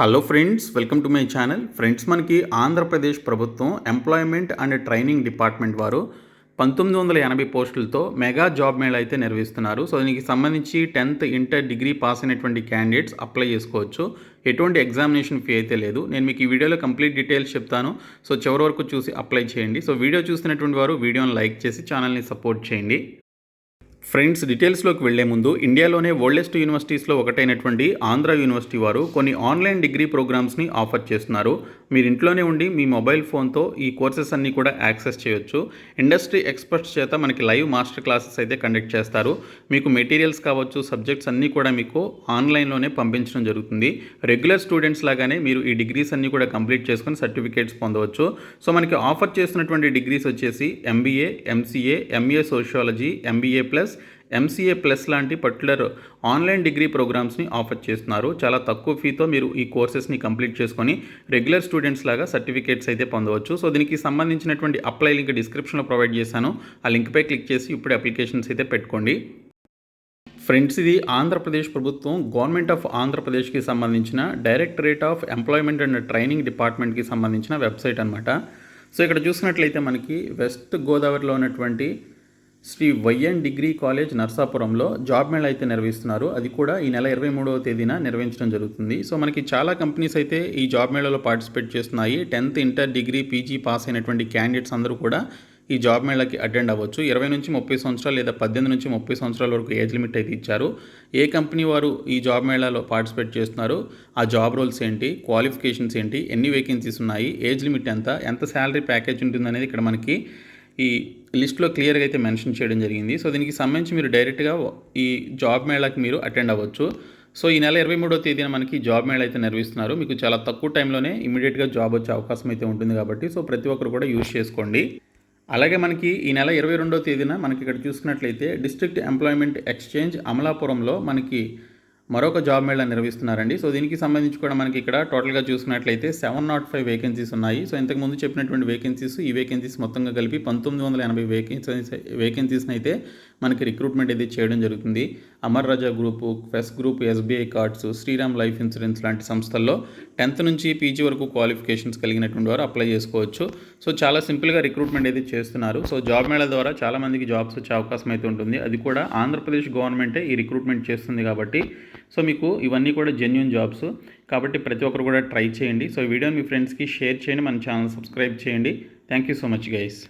Hello friends welcome to my channel friends మనకి ఆంధ్రప్రదేశ్ ప్రభుత్వం employment and training department వారు పంతొమ్మిది వందల ఎనభై పోస్టులతో మెగా జాబ్ మేళ అయితే నిర్వహిస్తున్నారు. సో దీనికి సంబంధించి టెన్త్ ఇంటర్ డిగ్రీ పాస్ అయినటువంటి క్యాండిడేట్స్ అప్లై చేసుకోవచ్చు. ఎటువంటి ఎగ్జామినేషన్ ఫీ అయితే లేదు. నేను మీకు ఈ వీడియోలో కంప్లీట్ డీటెయిల్స్ చెప్తాను. సో చివరి వరకు చూసి అప్లై చేయండి. సో వీడియో చూసినటువంటి వారు వీడియోని లైక్ చేసి ఛానల్ని సపోర్ట్ చేయండి. ఫ్రెండ్స్ డీటెయిల్స్లోకి వెళ్ళే ముందు ఇండియాలోనే ఓల్డెస్ట్ యూనివర్సిటీస్లో ఒకటైనటువంటి ఆంధ్ర యూనివర్సిటీ వారు కొన్ని ఆన్లైన్ డిగ్రీ ప్రోగ్రామ్స్ని ఆఫర్ చేస్తున్నారు. మీరు ఇంట్లోనే ఉండి మీ మొబైల్ ఫోన్తో ఈ కోర్సెస్ అన్నీ కూడా యాక్సెస్ చేయొచ్చు. ఇండస్ట్రీ ఎక్స్పర్ట్స్ చేత మనకి లైవ్ మాస్టర్ క్లాసెస్ అయితే కండక్ట్ చేస్తారు. మీకు మెటీరియల్స్ కావచ్చు సబ్జెక్ట్స్ అన్నీ కూడా మీకు ఆన్లైన్లోనే పంపించడం జరుగుతుంది. రెగ్యులర్ స్టూడెంట్స్ లాగానే మీరు ఈ డిగ్రీస్ అన్నీ కూడా కంప్లీట్ చేసుకొని సర్టిఫికేట్స్ పొందవచ్చు. సో మనకి ఆఫర్ చేస్తున్నటువంటి డిగ్రీస్ వచ్చేసి MBA MCA MA sociology MBA plus MCA plus లాంటి పర్టికులర్ ఆన్లైన్ డిగ్రీ ప్రోగ్రామ్స్ని ఆఫర్ చేస్తున్నారు. చాలా తక్కువ ఫీతో మీరు ఈ కోర్సెస్ని కంప్లీట్ చేసుకొని రెగ్యులర్ స్టూడెంట్స్ లాగా సర్టిఫికేట్స్ అయితే పొందవచ్చు. సో దీనికి సంబంధించినటువంటి అప్లై లింక్ డిస్క్రిప్షన్లో ప్రొవైడ్ చేశాను. ఆ లింక్పై క్లిక్ చేసి ఇప్పుడు అప్లికేషన్స్ అయితే పెట్టుకోండి. ఫ్రెండ్స్ ఇది ఆంధ్రప్రదేశ్ ప్రభుత్వం గవర్నమెంట్ ఆఫ్ ఆంధ్రప్రదేశ్కి సంబంధించిన directorate of employment and training డిపార్ట్మెంట్కి సంబంధించిన వెబ్సైట్ అనమాట సో ఇక్కడ చూసినట్లయితే మనకి వెస్ట్ గోదావరిలో ఉన్నటువంటి శ్రీ వైఎన్ డిగ్రీ కాలేజ్ నర్సాపురంలో జాబ్ మేళ అయితే నిర్వహిస్తున్నారు. అది కూడా ఈ నెల ఇరవై మూడవ తేదీన నిర్వహించడం జరుగుతుంది. సో మనకి చాలా కంపెనీస్ అయితే ఈ జాబ్ మేళలో పార్టిసిపేట్ చేస్తున్నాయి. Tenth inter degree PG pass అయినటువంటి క్యాండిడేట్స్ అందరూ కూడా ఈ జాబ్ మేళకి అటెండ్ అవ్వచ్చు. ఇరవై నుంచి ముప్పై సంవత్సరాలు లేదా పద్దెనిమిది నుంచి ముప్పై సంవత్సరాల వరకు ఏజ్ లిమిట్ అయితే ఇచ్చారు. ఏ కంపెనీ వారు ఈ జాబ్ మేళాలో పార్టిసిపేట్ చేస్తున్నారు ఆ జాబ్ రోల్స్ ఏంటి క్వాలిఫికేషన్స్ ఏంటి ఎన్ని వేకెన్సీస్ ఉన్నాయి ఏజ్ లిమిట్ ఎంత ఎంత శాలరీ ప్యాకేజ్ ఉంటుందనేది ఇక్కడ మనకి ఈ లిస్ట్లో క్లియర్గా అయితే మెన్షన్ చేయడం జరిగింది. సో దీనికి సంబంధించి మీరు డైరెక్ట్గా ఈ జాబ్ మేళాకి మీరు అటెండ్ అవ్వచ్చు. సో ఈ నెల ఇరవై మూడో తేదీన మనకి జాబ్ మేళ అయితే నిర్వహిస్తున్నారు. మీకు చాలా తక్కువ టైంలోనే ఇమీడియట్గా జాబ్ వచ్చే అవకాశం అయితే ఉంటుంది కాబట్టి సో ప్రతి ఒక్కరు కూడా యూజ్ చేసుకోండి. అలాగే మనకి ఈ నెల ఇరవై రెండో తేదీన మనకి ఇక్కడ చూసుకున్నట్లయితే డిస్ట్రిక్ట్ ఎంప్లాయ్మెంట్ ఎక్స్చేంజ్ అమలాపురంలో మనకి మరొక జాబ్ మేళ నిర్వహిస్తున్నారండి. సో దీనికి సంబంధించి కూడా మనకి ఇక్కడ టోటల్గా చూసుకున్నట్లయితే సెవెన్ నాట్ ఫైవ్ వేకెన్సీస్ ఉన్నాయి. సో ఇంతకుముందు చెప్పినటువంటి వేకెన్సీస్ ఈ వేకెన్సీస్ మొత్తంగా కలిపి పంతొమ్మిది వందల ఎనభై వేకెన్సీస్ వేకెన్సీస్ని అయితే మనకి రిక్రూట్మెంట్ అయితే చేయడం జరుగుతుంది. Amar Raja group ఫెస్ group SBI cards Shriram life insurance లాంటి సంస్థల్లో టెన్త్ నుంచి పీజీ వరకు క్వాలిఫికేషన్స్ కలిగినటువంటి వారు అప్లై చేసుకోవచ్చు. సో చాలా సింపుల్గా రిక్రూట్మెంట్ అయితే చేస్తున్నారు. సో జాబ్ మేళ ద్వారా చాలామందికి జాబ్స్ వచ్చే అవకాశం అయితే ఉంటుంది. అది కూడా ఆంధ్రప్రదేశ్ గవర్నమెంటే ఈ రిక్రూట్మెంట్ చేస్తుంది కాబట్టి సో మీకు ఇవన్నీ కూడా జెన్యున్ జాబ్స్ కాబట్టి ప్రతి ఒక్కరు కూడా ట్రై చేయండి. సో వీడియోని మీ ఫ్రెండ్స్కి షేర్ చేయండి. మన ఛానల్ సబ్స్క్రైబ్ చేయండి. Thank you so much guys